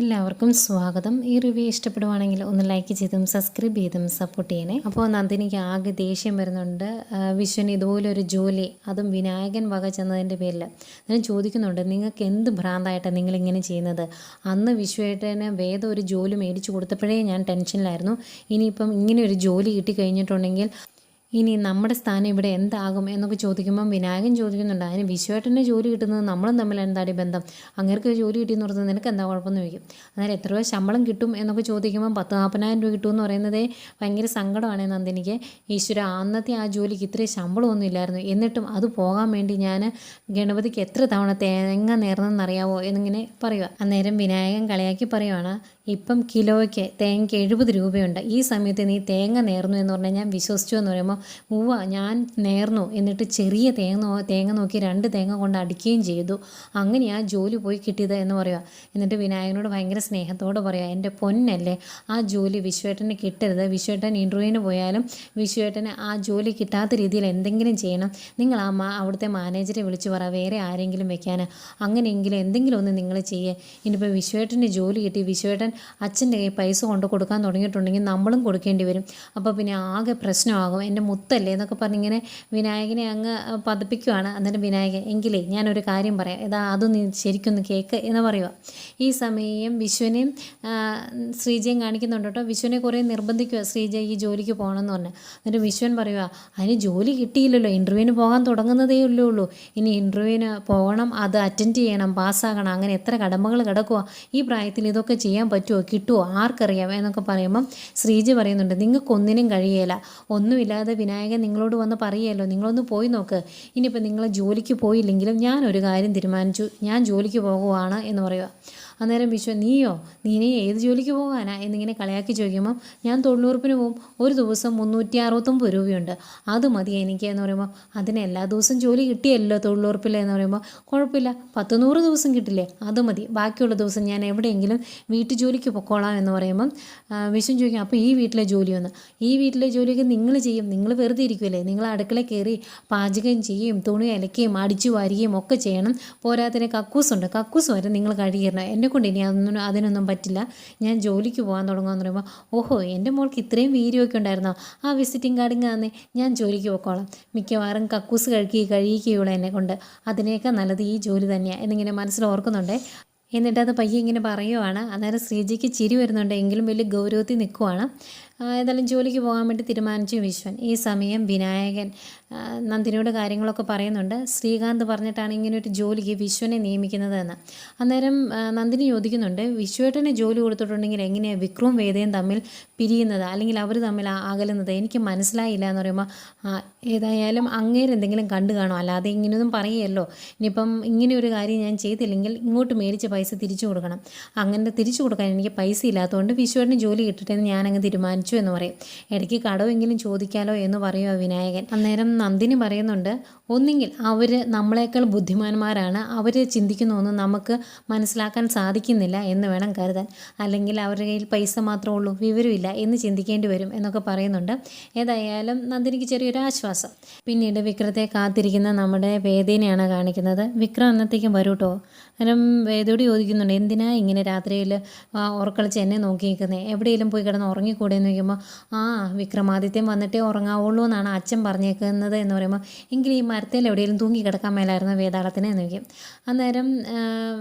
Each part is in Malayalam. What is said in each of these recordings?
എല്ലാവർക്കും സ്വാഗതം. ഈ റിവ്യൂ ഇഷ്ടപ്പെടുവാണെങ്കിൽ ഒന്ന് ലൈക്ക് ചെയ്തും സബ്സ്ക്രൈബ് ചെയ്തും സപ്പോർട്ട് ചെയ്യണേ. അപ്പോൾ നന്ദിനിക്ക് ആകെ ദേഷ്യം വരുന്നുണ്ട്. വിശ്വന് ഇതുപോലൊരു ജോലി അതും വിനായകൻ വക ചെന്നതിന്റെ പേരിൽ ഞാൻ ചോദിക്കുന്നുണ്ട് നിങ്ങൾക്ക് എന്ത് ഭ്രാന്തായിട്ടാണ് നിങ്ങളിങ്ങനെ ചെയ്യുന്നത്? അന്ന് വിശ്വേട്ടന് വേദം ഒരു ജോലി മേടിച്ചു കൊടുത്തപ്പോഴേ ഞാൻ ടെൻഷനിലായിരുന്നു ഇനിയിപ്പം ഇങ്ങനെ ഒരു ജോലി കിട്ടി കഴിഞ്ഞിട്ടുണ്ടെങ്കിൽ ഇനി നമ്മുടെ സ്ഥാനം ഇവിടെ എന്താകും എന്നൊക്കെ ചോദിക്കുമ്പം വിനായകൻ ചോദിക്കുന്നുണ്ട്. അതിന് വിശ്വേട്ടന്റെ ജോലി കിട്ടുന്നത് നമ്മളും തമ്മിൽ എന്താടി ബന്ധം? അങ്ങേർക്ക് ജോലി കിട്ടിയെന്ന് പറഞ്ഞാൽ നിനക്ക് എന്താ കുഴപ്പമെന്ന് ചോദിക്കും. അന്നേരം എത്ര രൂപ ശമ്പളം കിട്ടും എന്നൊക്കെ ചോദിക്കുമ്പം പത്ത് നാൽപ്പതിനായിരം രൂപ കിട്ടുമെന്ന് പറയുന്നതേ ഭയങ്കര സങ്കടമാണ് നന്ദിനിക്ക്. ഈശ്വര അന്നത്തെ ആ ജോലിക്ക് ഇത്രയും ശമ്പളമൊന്നും ഇല്ലായിരുന്നു. എന്നിട്ടും അത് പോകാൻ വേണ്ടി ഞാൻ ഗണപതിക്ക് എത്ര തവണ തേങ്ങ നേർന്നെന്നറിയാവോ എന്നിങ്ങനെ പറയുക അന്നേരം വിനായകൻ കളിയാക്കി പറയുവാണ് ഇപ്പം കിലോയ്ക്ക് തേങ്ങയ്ക്ക് എഴുപത് രൂപയുണ്ട്. ഈ സമയത്ത് നീ തേങ്ങ നേർന്നു എന്ന് പറഞ്ഞാൽ ഞാൻ വിശ്വസിച്ചു എന്ന് പറയുമ്പോൾ ഉവ്വ ഞാൻ നേർന്നു എന്നിട്ട് ചെറിയ തേങ്ങ തേങ്ങ നോക്കി രണ്ട് തേങ്ങ കൊണ്ട് അടിക്കുകയും ചെയ്തു. അങ്ങനെ ആ ജോലി പോയി കിട്ടിയത് എന്ന് പറയുക. എന്നിട്ട് വിനായകനോട് ഭയങ്കര സ്നേഹത്തോടെ പറയുക എന്റെ പൊന്നല്ലേ ആ ജോലി വിശ്വേട്ടന് കിട്ടരുത്. വിശ്വേട്ടൻ ഇന്റർവ്യൂവിന് പോയാലും വിശ്വേട്ടന് ആ ജോലി കിട്ടാത്ത രീതിയിൽ എന്തെങ്കിലും ചെയ്യണം. നിങ്ങൾ ആ മാ അവിടുത്തെ മാനേജറെ വിളിച്ച് പറ വേറെ ആരെങ്കിലും വെക്കാൻ അങ്ങനെയെങ്കിലും എന്തെങ്കിലും ഒന്ന് നിങ്ങൾ ചെയ്യേ. ഇനിയിപ്പോൾ വിശ്വേട്ടന്റെ ജോലി കിട്ടി വിശ്വേട്ടൻ അച്ഛന്റെ കയ്യിൽ പൈസ കൊണ്ട് കൊടുക്കാൻ തുടങ്ങിയിട്ടുണ്ടെങ്കിൽ നമ്മളും കൊടുക്കേണ്ടി വരും. അപ്പോൾ പിന്നെ ആകെ പ്രശ്നമാകും. എന്റെ മുത്തല്ലേ എന്നൊക്കെ പറഞ്ഞിങ്ങനെ വിനായകനെ അങ്ങ് പതിപ്പിക്കുവാണ് അന്നേരം വിനായകൻ എങ്കിലേ ഞാനൊരു കാര്യം പറയാം. ഇതാ അതൊന്ന് ശരിക്കൊന്ന് കേക്ക് എന്ന് പറയുക ഈ സമയം വിശ്വനെയും ശ്രീജയും കാണിക്കുന്നുണ്ട് കേട്ടോ. വിശ്വനെ കുറേ നിർബന്ധിക്കുക ശ്രീജ ഈ ജോലിക്ക് പോകണമെന്ന് പറഞ്ഞ്. എന്നിട്ട് വിശ്വൻ പറയുക അതിന് ജോലി കിട്ടിയില്ലല്ലോ. ഇന്റർവ്യൂവിന് പോകാൻ തുടങ്ങുന്നതേ ഉള്ളൂ ഉള്ളൂ ഇനി ഇന്റർവ്യൂവിന് പോകണം അത് അറ്റൻഡ് ചെയ്യണം പാസ്സാകണം അങ്ങനെ എത്ര കടമകൾ കിടക്കുക ഈ പ്രായത്തിൽ ഇതൊക്കെ ചെയ്യാൻ പറ്റുമോ കിട്ടുമോ ആർക്കറിയാം? എന്നൊക്കെ പറയുമ്പം ശ്രീജ പറയുന്നുണ്ട് നിങ്ങൾക്കൊന്നിനും കഴിയേല. ഒന്നുമില്ലാതെ വിനായകൻ നിങ്ങളോട് വന്ന് പറയുമല്ലോ നിങ്ങളൊന്ന് പോയി നോക്ക്. ഇനിയിപ്പോൾ നിങ്ങൾ ജോലിക്ക് പോയില്ലെങ്കിലും ഞാനൊരു കാര്യം തീരുമാനിച്ചു. ഞാൻ ജോലിക്ക് പോകുവാണ് എന്ന് പറയുക അന്നേരം വിശ്വ നീയോ? നീ ഏത് ജോലിക്ക് പോകാനാ? എന്നിങ്ങനെ കളിയാക്കി ചോദിക്കുമ്പോൾ ഞാൻ തൊണ്ണൂറുപ്പിന് പോകും. ഒരു ദിവസം മുന്നൂറ്റി അറുപത്തൊമ്പത് രൂപയുണ്ട്. അത് മതി എനിക്ക് എന്ന് പറയുമ്പോൾ അതിന് എല്ലാ ദിവസവും ജോലി കിട്ടിയല്ലോ തൊഴിലുറപ്പിൽ എന്ന് പറയുമ്പോൾ കുഴപ്പമില്ല. പത്ത് നൂറ് ദിവസം കിട്ടില്ലേ? അത് മതി. ബാക്കിയുള്ള ദിവസം ഞാൻ എവിടെയെങ്കിലും വീട്ടു ജോലിക്ക് പൊക്കോളാം എന്ന് പറയുമ്പം വിശ്വം ചോദിക്കും അപ്പോൾ ഈ വീട്ടിലെ ജോലിയൊന്ന് ഈ വീട്ടിലെ ജോലിയൊക്കെ നിങ്ങൾ ചെയ്യും. നിങ്ങൾ വെറുതെ ഇരിക്കുമല്ലേ നിങ്ങൾ അടുക്കള കയറി പാചകം ചെയ്യും തുണി അലക്കുകയും അടിച്ചു വാരുകയും ഒക്കെ ചെയ്യണം. പോരാത്തിന് കക്കൂസുണ്ട്. കക്കൂസ് വരെ നിങ്ങൾ കഴുകിയിരണം എന്നെ കൊണ്ട് ഇനി അതൊന്നും അതിനൊന്നും പറ്റില്ല. ഞാൻ ജോലിക്ക് പോകാൻ തുടങ്ങുമെന്ന് പറയുമ്പോൾ ഓഹോ എന്റെ മോൾക്ക് ഇത്രയും വീര്യമൊക്കെ ഉണ്ടായിരുന്നോ? ആ വിസിറ്റിംഗ് കാർഡിങ് തന്നെ ഞാൻ ജോലിക്ക് പോയിക്കോളാം. മിക്കവാറും കക്കൂസ് കഴുകി കഴിയുകയുള്ളൂ എന്നെ കൊണ്ട്. അതിനേക്കാൾ നല്ലത് ഈ ജോലി തന്നെയാണ് എന്നിങ്ങനെ മനസ്സിൽ ഓർക്കുന്നുണ്ടേ. എന്നിട്ട് അത് പയ്യെ ഇങ്ങനെ പറയുവാണ്. അന്നേരം ശ്രീജിക്ക് ചിരി വരുന്നുണ്ട്. എങ്കിലും വലിയ ഗൗരവത്തിൽ നിൽക്കുവാണ്. ഏതായാലും ജോലിക്ക് പോകാൻ വേണ്ടി തീരുമാനിച്ചു വിശ്വൻ. ഈ സമയം വിനായകൻ നന്ദിനിയോട് കാര്യങ്ങളൊക്കെ പറയുന്നുണ്ട്. ശ്രീകാന്ത് പറഞ്ഞിട്ടാണ് ഇങ്ങനെ ഒരു ജോലിക്ക് വിശ്വനെ നിയമിക്കുന്നത് എന്ന് അന്നേരം നന്ദിനി ചോദിക്കുന്നുണ്ട് വിശ്വേട്ടന് ജോലി കൊടുത്തിട്ടുണ്ടെങ്കിൽ എങ്ങനെയാണ് വിക്രവും വേദയും തമ്മിൽ പിരിയുന്നത്? അല്ലെങ്കിൽ അവർ തമ്മിൽ അകലുന്നത്? എനിക്ക് മനസ്സിലായില്ല എന്ന് പറയുമ്പോൾ ഏതായാലും അങ്ങേര് എന്തെങ്കിലും കണ്ടു കാണും. അല്ലാതെ ഇങ്ങനെയൊന്നും പറയുമല്ലോ ഇനിയിപ്പം ഇങ്ങനെ ഒരു കാര്യം ഞാൻ ചെയ്തില്ലെങ്കിൽ ഇങ്ങോട്ട് മേടിച്ച പൈസ തിരിച്ചു കൊടുക്കണം. അങ്ങനെ തിരിച്ചു കൊടുക്കാൻ എനിക്ക് പൈസ ഇല്ലാത്തതുകൊണ്ട് വിശ്വേട്ടന് ജോലി കിട്ടട്ടെ എന്ന് ഞാനങ്ങ് തീരുമാനിച്ചു. എന്ന് പറയും. ഇടയ്ക്ക് കടമെങ്കിലും ചോദിക്കാലോ എന്ന് പറയുക വിനായകൻ. അന്നേരം നന്ദിനി പറയുന്നുണ്ട് ഒന്നുകിൽ അവർ നമ്മളെക്കാൾ ബുദ്ധിമാന്മാരാണ് അവർ ചിന്തിക്കുന്ന ഒന്നും നമുക്ക് മനസ്സിലാക്കാൻ സാധിക്കുന്നില്ല എന്ന് വേണം കരുതാൻ. അല്ലെങ്കിൽ അവരുടെ കയ്യിൽ പൈസ മാത്രമേ ഉള്ളൂ വിവരമില്ല എന്ന് ചിന്തിക്കേണ്ടി വരും എന്നൊക്കെ പറയുന്നുണ്ട്. ഏതായാലും നന്ദിനിക്ക് ചെറിയൊരു ആശ്വാസം. പിന്നീട് വിക്രത്തെ കാത്തിരിക്കുന്ന നമ്മുടെ വേദിനെയാണ് കാണിക്കുന്നത്. വിക്രം അന്നത്തേക്കും വരൂ കേട്ടോ അന്നേരം വേദയോട് ചോദിക്കുന്നുണ്ട് എന്തിനാ ഇങ്ങനെ രാത്രിയിൽ ഉറക്കളിച്ച് എന്നെ നോക്കി നിൽക്കുന്നത് എവിടെയെങ്കിലും പോയി കിടന്ന് ഉറങ്ങിക്കൂടെ എന്ന് ചോദിക്കുമ്പോൾ ആ വിക്രമാദിത്യം വന്നിട്ടേ ഉറങ്ങാവുള്ളൂ എന്നാണ് അച്ഛൻ പറഞ്ഞേക്കുന്നത് എന്ന് പറയുമ്പോൾ എങ്കിൽ ഈ മരത്തിൽ എവിടെയെങ്കിലും തൂങ്ങി കിടക്കാൻ മേലായിരുന്നു വേദാളത്തിനെ? എന്ന് ചോദിക്കും. അന്നേരം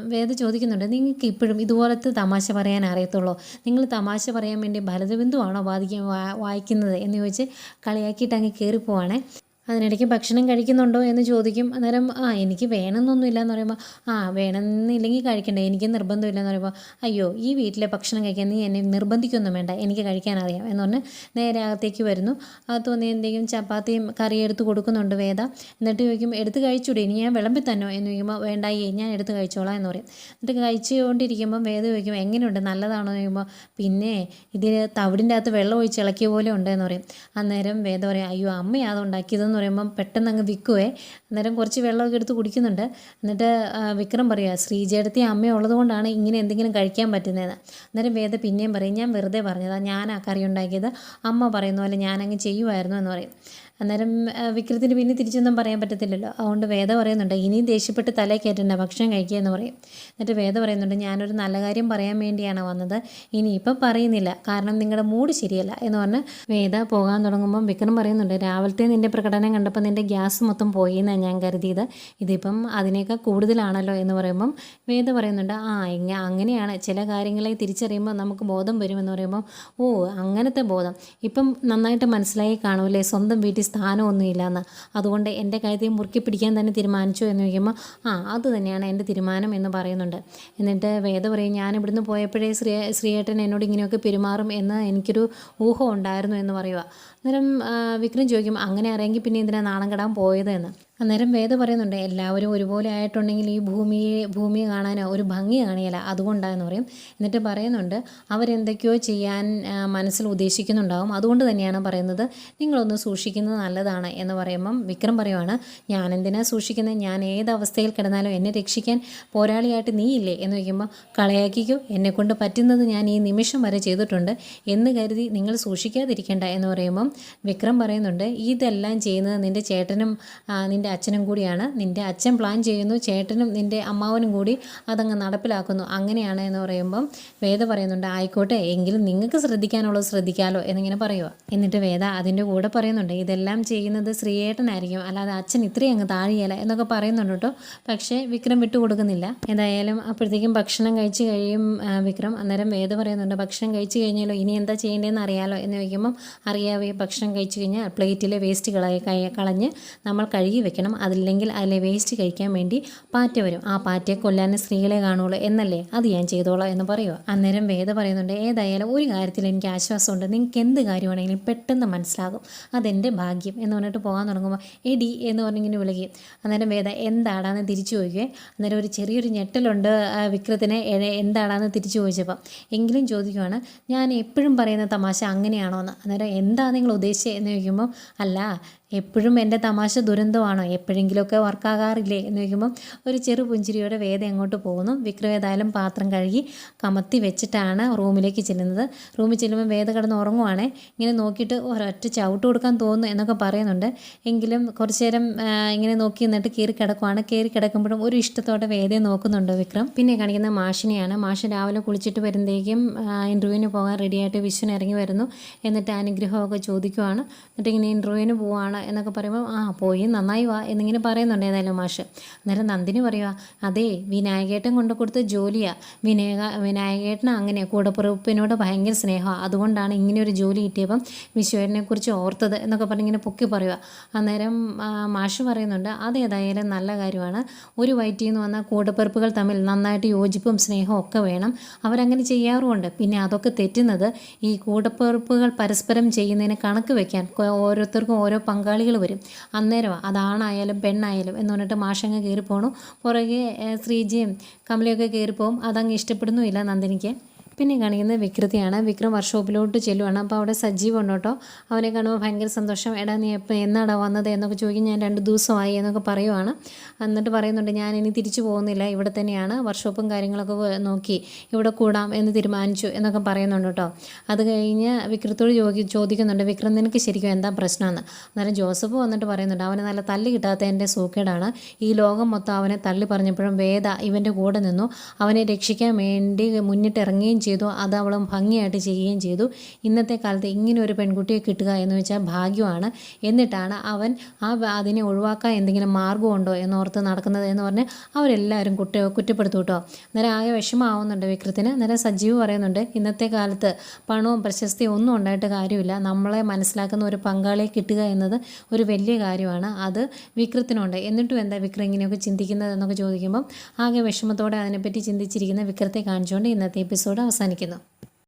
വേദ ചോദിക്കുന്നുണ്ട് നിങ്ങൾക്ക് ഇപ്പോഴും ഇതുപോലത്തെ തമാശ പറയാൻ അറിയത്തുള്ളൂ? നിങ്ങൾ തമാശ പറയാൻ വേണ്ടി ഭരതബിന്ദുവാണോ ബാധിക്കാൻ വായിക്കുന്നത്? എന്ന് ചോദിച്ച് കളിയാക്കിയിട്ട് അങ്ങ് കയറിപ്പോവാണേ അതിനിടയ്ക്ക് ഭക്ഷണം കഴിക്കുന്നുണ്ടോ എന്ന് ചോദിക്കും. അന്നേരം ആ എനിക്ക് വേണമെന്നൊന്നുമില്ല എന്ന് പറയുമ്പോൾ ആ വേണമെന്നില്ലെങ്കിൽ കഴിക്കണ്ടേ എനിക്ക് നിർബന്ധമില്ല എന്ന് പറയുമ്പോൾ അയ്യോ ഈ വീട്ടിലെ ഭക്ഷണം കഴിക്കാൻ നീ എന്നെ നിർബന്ധിക്കൊന്നും വേണ്ട എനിക്ക് കഴിക്കാൻ അറിയാം എന്ന് പറഞ്ഞ് നേരെ അകത്തേക്ക് വരുന്നു. അകത്ത് വന്ന് എന്തെങ്കിലും ചപ്പാത്തിയും കറി എടുത്ത് കൊടുക്കുന്നുണ്ട് വേദ. എന്നിട്ട് ചോദിക്കും എടുത്ത് കഴിച്ചൂടെ? ഇനി ഞാൻ വിളമ്പി തന്നോ? എന്ന് ചോദിക്കുമ്പോൾ വേണ്ടായി ഞാൻ എടുത്ത് കഴിച്ചോളാം എന്ന് പറയും. എന്നിട്ട് കഴിച്ചുകൊണ്ടിരിക്കുമ്പോൾ വേദ ചോദിക്കും എങ്ങനെയുണ്ട്? നല്ലതാണോ? എന്ന് ചോദിക്കുമ്പോൾ പിന്നെ ഇതിന് തവിടിന്റെ അകത്ത് വെള്ളം ഒഴിച്ച് ഇളക്കിയ പോലെ ഉണ്ട് എന്ന് പറയും. അന്നേരം വേദ പറയും അയ്യോ അമ്മയാ ഉണ്ടാക്കിയതെന്ന് പറയുമ്പം പെട്ടെന്ന് അങ്ങ് വിൽക്കുവേ. അന്നേരം കുറച്ച് വെള്ളമൊക്കെ എടുത്ത് കുടിക്കുന്നുണ്ട്. എന്നിട്ട് വിക്രം പറയുക ശ്രീജേടത്തി അമ്മ ഉള്ളത് കൊണ്ടാണ് ഇങ്ങനെ എന്തെങ്കിലും കഴിക്കാൻ പറ്റുന്നതെന്ന് അന്നേരം വേദ പിന്നെയും പറയും ഞാൻ വെറുതെ പറഞ്ഞതാണ് ഞാൻ ആ കറി ഉണ്ടാക്കിയത്. അമ്മ പറയുന്ന പോലെ ഞാനങ്ങ് ചെയ്യുമായിരുന്നു എന്ന് പറയും. അന്നേരം വിക്രത്തിന് പിന്നെ തിരിച്ചൊന്നും പറയാൻ പറ്റത്തില്ലല്ലോ. അതുകൊണ്ട് വേദ പറയുന്നുണ്ട് ഇനിയും ദേഷ്യപ്പെട്ട് തലേ കയറ്റണ്ട ഭക്ഷണം കഴിക്കുക എന്ന് പറയും. എന്നിട്ട് വേദ പറയുന്നുണ്ട് ഞാനൊരു നല്ല കാര്യം പറയാൻ വേണ്ടിയാണ് വന്നത്. ഇനിയിപ്പം പറയുന്നില്ല. കാരണം നിങ്ങളുടെ മൂഡ് ശരിയല്ല എന്ന് പറഞ്ഞ് വേദ പോകാൻ തുടങ്ങുമ്പം വിക്രം പറയുന്നുണ്ട് രാവിലത്തെ നിന്റെ പ്രകടനം കണ്ടപ്പോൾ നിന്റെ ഗ്യാസ് മൊത്തം പോയി എന്നാണ് ഞാൻ കരുതിയത്. ഇതിപ്പം അതിനേക്കാൾ കൂടുതലാണല്ലോ എന്ന് പറയുമ്പം വേദ പറയുന്നുണ്ട് ആ ഇങ്ങ അങ്ങനെയാണ്. ചില കാര്യങ്ങളെ തിരിച്ചറിയുമ്പോൾ നമുക്ക് ബോധം വരുമെന്ന് പറയുമ്പോൾ ഓ അങ്ങനത്തെ ബോധം. ഇപ്പം നന്നായിട്ട് മനസ്സിലായി കാണുമല്ലേ സ്വന്തം വീട്ടിൽ സ്ഥാനമൊന്നും എന്ന് അതുകൊണ്ട് എന്റെ കാര്യത്തിൽ മുറുക്കി പിടിക്കാൻ തന്നെ തീരുമാനിച്ചു എന്ന് ചോദിക്കുമ്പോൾ ആ അത് തന്നെയാണ് എന്റെ തീരുമാനം എന്ന് പറയുന്നുണ്ട്. എന്നിട്ട് വേദ പറയും ഞാൻ ഇവിടുന്ന് പോയപ്പോഴേ ശ്രീ ശ്രീയേട്ടൻ എന്നോട് ഇങ്ങനെയൊക്കെ പെരുമാറും എന്ന് എനിക്കൊരു ഊഹം ഉണ്ടായിരുന്നു എന്ന് പറയുക. അന്നേരം വിക്രം ചോദിക്കും അങ്ങനെ അറിയെങ്കിൽ പിന്നെ ഇതിനെ നാണം കെടാൻ പോയത് എന്ന്. അന്നേരം വേദ പറയുന്നുണ്ട് എല്ലാവരും ഒരുപോലെ ആയിട്ടുണ്ടെങ്കിൽ ഈ ഭൂമിയെ ഭൂമി കാണാനോ ഒരു ഭംഗി കാണിയല്ല അതുകൊണ്ടാണെന്ന് പറയും. എന്നിട്ട് പറയുന്നുണ്ട് അവരെന്തൊക്കെയോ ചെയ്യാൻ മനസ്സിൽ ഉദ്ദേശിക്കുന്നുണ്ടാവും. അതുകൊണ്ട് തന്നെയാണ് പറയുന്നത് നിങ്ങളൊന്ന് സൂക്ഷിക്കുന്നത് നല്ലതാണ്. എന്ന് പറയുമ്പം വിക്രം പറയുവാണ് ഞാൻ എന്തിനാ സൂക്ഷിക്കുന്നത് ഞാൻ ഏത് അവസ്ഥയിൽ കിടന്നാലും എന്നെ രക്ഷിക്കാൻ പോരാളിയായിട്ട് നീ ഇല്ലേ? എന്ന് വയ്ക്കുമ്പോൾ കളയാക്കിക്കോ എന്നെ കൊണ്ട് പറ്റുന്നത് ഞാൻ ഈ നിമിഷം വരെ ചെയ്തിട്ടുണ്ട്. എന്ന് കരുതി നിങ്ങൾ സൂക്ഷിക്കാതിരിക്കേണ്ട. എന്ന് പറയുമ്പം വിക്രം പറയുന്നുണ്ട് ഇതെല്ലാം ചെയ്യുന്നത് നിന്റെ ചേട്ടനും നിന്റെ അച്ഛനും കൂടിയാണ്. നിന്റെ അച്ഛൻ പ്ലാൻ ചെയ്യുന്നു. ചേട്ടനും നിന്റെ അമ്മാവനും കൂടി അതങ്ങ് നടപ്പിലാക്കുന്നു. അങ്ങനെയാണ് എന്ന് പറയുമ്പം വേദ പറയുന്നുണ്ട് ആയിക്കോട്ടെ എങ്കിലും നിങ്ങൾക്ക് ശ്രദ്ധിക്കാനുള്ളത് ശ്രദ്ധിക്കാമല്ലോ എന്നിങ്ങനെ പറയുക എന്നിട്ട് വേദ അതിന്റെ കൂടെ പറയുന്നുണ്ട് ഇതെല്ലാം ചെയ്യുന്നത് ശ്രീയേട്ടനായിരിക്കും. അല്ലാതെ അച്ഛൻ ഇത്രയും അങ്ങ് താഴെയല്ല എന്നൊക്കെ പറയുന്നുണ്ട് കേട്ടോ. പക്ഷേ വിക്രം വിട്ടുകൊടുക്കുന്നില്ല എന്തായാലും അപ്പോഴത്തേക്കും ഭക്ഷണം കഴിച്ച് കഴിയും വിക്രം. അന്നേരം വേദ പറയുന്നുണ്ട് ഭക്ഷണം കഴിച്ച് കഴിഞ്ഞാലോ? ഇനി എന്താ ചെയ്യേണ്ടതെന്ന് അറിയാലോ? എന്ന് ചോദിക്കുമ്പം അറിയാവേ ഭക്ഷണം കഴിച്ച് കഴിഞ്ഞാൽ പ്ലേറ്റിലെ വേസ്റ്റ് കളഞ്ഞ് നമ്മൾ കഴുകി വെക്കണം. അതില്ലെങ്കിൽ അതിലെ വേസ്റ്റ് കഴിക്കാൻ വേണ്ടി പാറ്റ വരും. ആ പാറ്റയെ കൊല്ലാൻ സ്ത്രീകളെ കാണുള്ളൂ എന്നല്ലേ? അത് ഞാൻ ചെയ്തോളാം എന്ന് പറയുമോ അന്നേരം വേദ പറയുന്നുണ്ട് ഏതായാലും ഒരു കാര്യത്തിൽ എനിക്ക് ആശ്വാസമുണ്ട്. നിങ്ങൾക്ക് എന്ത് കാര്യമാണെങ്കിലും പെട്ടെന്ന് മനസ്സിലാകും. അതെന്റെ ഭാഗ്യം. എന്ന് പറഞ്ഞിട്ട് പോകാൻ തുടങ്ങുമ്പോൾ എടി എന്ന് പറഞ്ഞിങ്ങനെ വിളിക്കും. അന്നേരം വേദ എന്താടാന്ന്? തിരിച്ചു ചോദിക്കുകയെ അന്നേരം ഒരു ചെറിയൊരു ഞെട്ടലുണ്ട് വിക്രത്തിനെ എന്താടാന്ന്? തിരിച്ചു ചോദിച്ചപ്പോൾ എങ്കിലും ചോദിക്കുവാണ് ഞാൻ എപ്പോഴും പറയുന്ന തമാശ അങ്ങനെയാണോ എന്ന് അന്നേരം എന്താ നിങ്ങൾ ഉദ്ദേശിച്ചത് എന്ന് ചോദിക്കുമ്പോൾ അല്ല എപ്പോഴും എന്റെ തമാശ ദുരന്തമാണോ? എപ്പോഴെങ്കിലുമൊക്കെ വർക്കാകാറില്ലേ? എന്ന് ചോദിക്കുമ്പോൾ ഒരു ചെറു പുഞ്ചിരിയോടെ വേദ അങ്ങോട്ട് പോകുന്നു? വിക്രം ഏതായാലും പാത്രം കഴുകി കമത്തി വെച്ചിട്ടാണ് റൂമിലേക്ക് ചെല്ലുന്നത്. റൂമിൽ ചെല്ലുമ്പോൾ വേദ കിടന്ന് ഉറങ്ങുവാണേ. ഇങ്ങനെ നോക്കിയിട്ട് ഒരൊറ്റ ചവിട്ട് കൊടുക്കാൻ തോന്നുന്നു എന്നൊക്കെ പറയുന്നുണ്ട്. എങ്കിലും കുറച്ച് നേരം ഇങ്ങനെ നോക്കി നിന്നിട്ട് കയറി കിടക്കുവാണ്. കയറി കിടക്കുമ്പോഴും ഒരു ഇഷ്ടത്തോടെ വേദയെ നോക്കുന്നുണ്ട് വിക്രം. പിന്നെ കാണിക്കുന്ന മാഷിനെയാണ്. മാഷ് രാവിലെ കുളിച്ചിട്ട് വരുമ്പോഴേക്കും ഇന്റർവ്യൂവിന് പോകാൻ റെഡിയായിട്ട് വിശ്വൻ ഇറങ്ങി വരുന്നു. എന്നിട്ട് അനുഗ്രഹമൊക്കെ ചോദിക്കുവാണ്. എന്നിട്ട് ഇങ്ങനെ ഇന്റർവ്യൂവിന് പോവാണ്. എന്നൊക്കെ പറയുമ്പോൾ ആ പോയി നന്നായി വാ എന്നിങ്ങനെ പറയുന്നുണ്ട് ഏതായാലും മാഷ്. അന്നേരം നന്ദിനി പറയുക അതേ വിനായകേട്ടൻ കൊണ്ടു കൊടുത്ത ജോലിയാണ് വിനായക വിനായകേട്ടന് അങ്ങനെ കൂടപ്പുറപ്പിനോട് ഭയങ്കര സ്നേഹമാണ് അതുകൊണ്ടാണ് ഇങ്ങനെ ഒരു ജോലി കിട്ടിയപ്പം വിശ്വേട്ടനെ കുറിച്ച് ഓർത്തത് എന്നൊക്കെ പറഞ്ഞ് ഇങ്ങനെ പൊക്കി പറയുക അന്നേരം മാഷ് പറയുന്നുണ്ട് അതേതായാലും നല്ല കാര്യമാണ്. ഒരു വയറ്റിൽ നിന്ന് വന്ന കൂടപ്പുറപ്പുകൾ തമ്മിൽ നന്നായിട്ട് യോജിപ്പും സ്നേഹവും ഒക്കെ വേണം. അവരങ്ങനെ ചെയ്യാറുമുണ്ട്. പിന്നെ അതൊക്കെ തെറ്റുന്നത് ഈ കൂടപ്പുറപ്പുകൾ പരസ്പരം ചെയ്യുന്നതിന് കണക്ക് വെക്കാൻ കൊ- ഓരോരുത്തർക്കും ഓരോ പങ്കാളികൾ വരും. അന്നേരം അതാണായാലും പെണ്ണായാലും എന്ന് പറഞ്ഞിട്ട് മാഷങ്ങ് കയറി പോണു പുറകെ ശ്രീജിയും ശ്രീജയും കമലയൊക്കെ കയറി പോകും അതങ്ങ് ഇഷ്ടപ്പെടുന്നുമില്ല നന്ദിനിക്ക്. പിന്നെ കാണിക്കുന്നത് വിക്രതിയാണ്. വിക്രം വർക്ക്ഷോപ്പിലോട്ട് ചെല്ലുവാണ്. അപ്പോൾ അവിടെ സജീവ് ഉണ്ട് കേട്ടോ. അവനെ കാണുമ്പോൾ ഭയങ്കര സന്തോഷം. എടാ നീ എപ്പോൾ എന്നാടാ വന്നത് എന്നൊക്കെ ചോദിക്കും. ഞാൻ രണ്ട് ദിവസമായി എന്നൊക്കെ പറയുവാണ്. എന്നിട്ട് പറയുന്നുണ്ട് ഞാൻ ഇനി തിരിച്ചു പോകുന്നില്ല. ഇവിടെ തന്നെയാണ്. വർക്ക്ഷോപ്പും കാര്യങ്ങളൊക്കെ നോക്കി. ഇവിടെ കൂടാം എന്ന് തീരുമാനിച്ചു എന്നൊക്കെ പറയുന്നുണ്ട് കേട്ടോ. അത് കഴിഞ്ഞ് വിക്രത്തോട് ചോദി ചോദിക്കുന്നുണ്ട് വിക്രം നിനക്ക് ശരിക്കും എന്താ പ്രശ്നമെന്ന്? അന്നേരം ജോസഫ് വന്നിട്ട് പറയുന്നുണ്ട് അവന് നല്ല തല്ല് കിട്ടാത്ത എന്റെ സൂക്കേടാണ്. ഈ ലോകം മൊത്തം അവനെ തള്ളി പറഞ്ഞപ്പോഴും വേദ ഇവന്റെ കൂടെ നിന്നു. അവനെ രക്ഷിക്കാൻ വേണ്ടി മുന്നിട്ടിറങ്ങുകയും ചെയ്തു അത് അവൾ ഭംഗിയായിട്ട് ചെയ്യുകയും ചെയ്തു. ഇന്നത്തെ കാലത്ത് ഇങ്ങനെ ഒരു പെൺകുട്ടിയെ കിട്ടുക എന്ന് വെച്ചാൽ ഭാഗ്യമാണ്. എന്നിട്ടാണ് അവൻ ആ അതിനെ ഒഴിവാക്കാൻ എന്തെങ്കിലും മാർഗമുണ്ടോ എന്നോർത്ത് നടക്കുന്നത് എന്ന് പറഞ്ഞ് അവരെല്ലാവരും കുറ്റ കുറ്റപ്പെടുത്തു കേട്ടോ അന്നേരം ആകെ വിഷമാവുന്നുണ്ട് വിക്രത്തിന്. അന്നേരം സജീവ് പറയുന്നുണ്ട് ഇന്നത്തെ കാലത്ത് പണവും പ്രശസ്തിയും ഒന്നും ഉണ്ടായിട്ട് കാര്യമില്ല. നമ്മളെ മനസ്സിലാക്കുന്ന ഒരു പങ്കാളിയെ കിട്ടുക എന്നത് ഒരു വലിയ കാര്യമാണ്. അത് വിക്രത്തിനുണ്ട്. എന്നിട്ടും എന്താ വിക്രം ഇങ്ങനെയൊക്കെ ചിന്തിക്കുന്നത് എന്നൊക്കെ ചോദിക്കുമ്പം ആകെ വിഷമത്തോടെ അതിനെപ്പറ്റി ചിന്തിച്ചിരിക്കുന്ന വിക്രത്തെ കാണിച്ചുകൊണ്ട് ഇന്നത്തെ എപ്പിസോഡ് അവസാനിക്കുന്നു